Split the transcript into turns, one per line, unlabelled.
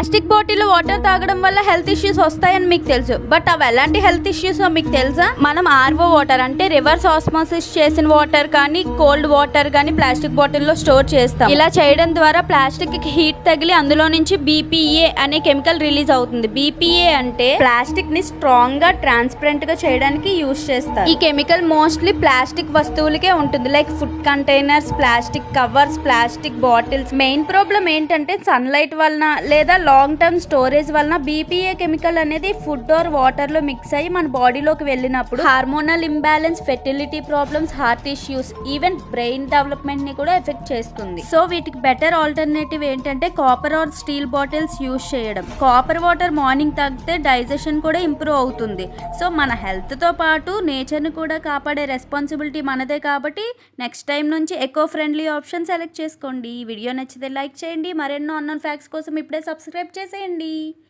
Plastic bottle water తాగడం వల్ల health issues వస్తాయని మీకు తెలుసు. బట్ అవి ఎలాంటి హెల్త్ ఇష్యూస్ మీకు తెలుసా? మనం ఆర్వో వాటర్ అంటే రివర్స్ ఆస్మోసిస్ చేసిన వాటర్ కానీ కోల్డ్ వాటర్ కానీ ప్లాస్టిక్ బాటిల్లో స్టోర్ చేస్తాం. ఇలా చేయడం ద్వారా ప్లాస్టిక్కి హీట్ తగిలి అందులో నుంచి బీపీఏ అనే కెమికల్ రిలీజ్ అవుతుంది. బీపీఏ అంటే ప్లాస్టిక్ని స్ట్రాంగ్గా ట్రాన్స్పరెంట్గా చేయడానికి యూస్ చేస్తారు. ఈ కెమికల్ మోస్ట్లీ ప్లాస్టిక్ వస్తువులకే ఉంటుంది. Like food containers plastic covers plastic bottles. Main problem ఏంటంటే సన్లైట్ వలన లేదా లాంగ్ టర్మ్ స్టోరేజ్ వలన బీపీఏ కెమికల్ అనేది ఫుడ్ ఆర్ వాటర్లో మిక్స్ అయ్యి మన బాడీలోకి వెళ్ళినప్పుడు hormonal imbalance fertility problems heart issues even brain డెవలప్మెంట్ని కూడా ఎఫెక్ట్ చేస్తుంది. సో వీటికి బెటర్ ఆల్టర్నేటివ్ ఏంటంటే copper or steel bottles use చేయడం. కాపర్ వాటర్ మార్నింగ్ తాగితే డైజెషన్ కూడా ఇంప్రూవ్ అవుతుంది. సో మన హెల్త్తో పాటు నేచర్ని కూడా కాపాడే రెస్పాన్సిబిలిటీ మనదే కాబట్టి నెక్స్ట్ టైం నుంచి ఎకో ఫ్రెండ్లీ ఆప్షన్ సెలెక్ట్ చేసుకోండి. ఈ వీడియో నచ్చితే లైక్ చేయండి. మరెన్నో అన్నోన్ ఫ్యాక్ట్స్ కోసం ఇప్పుడే సబ్స్క్రైబ్ చేసేయండి.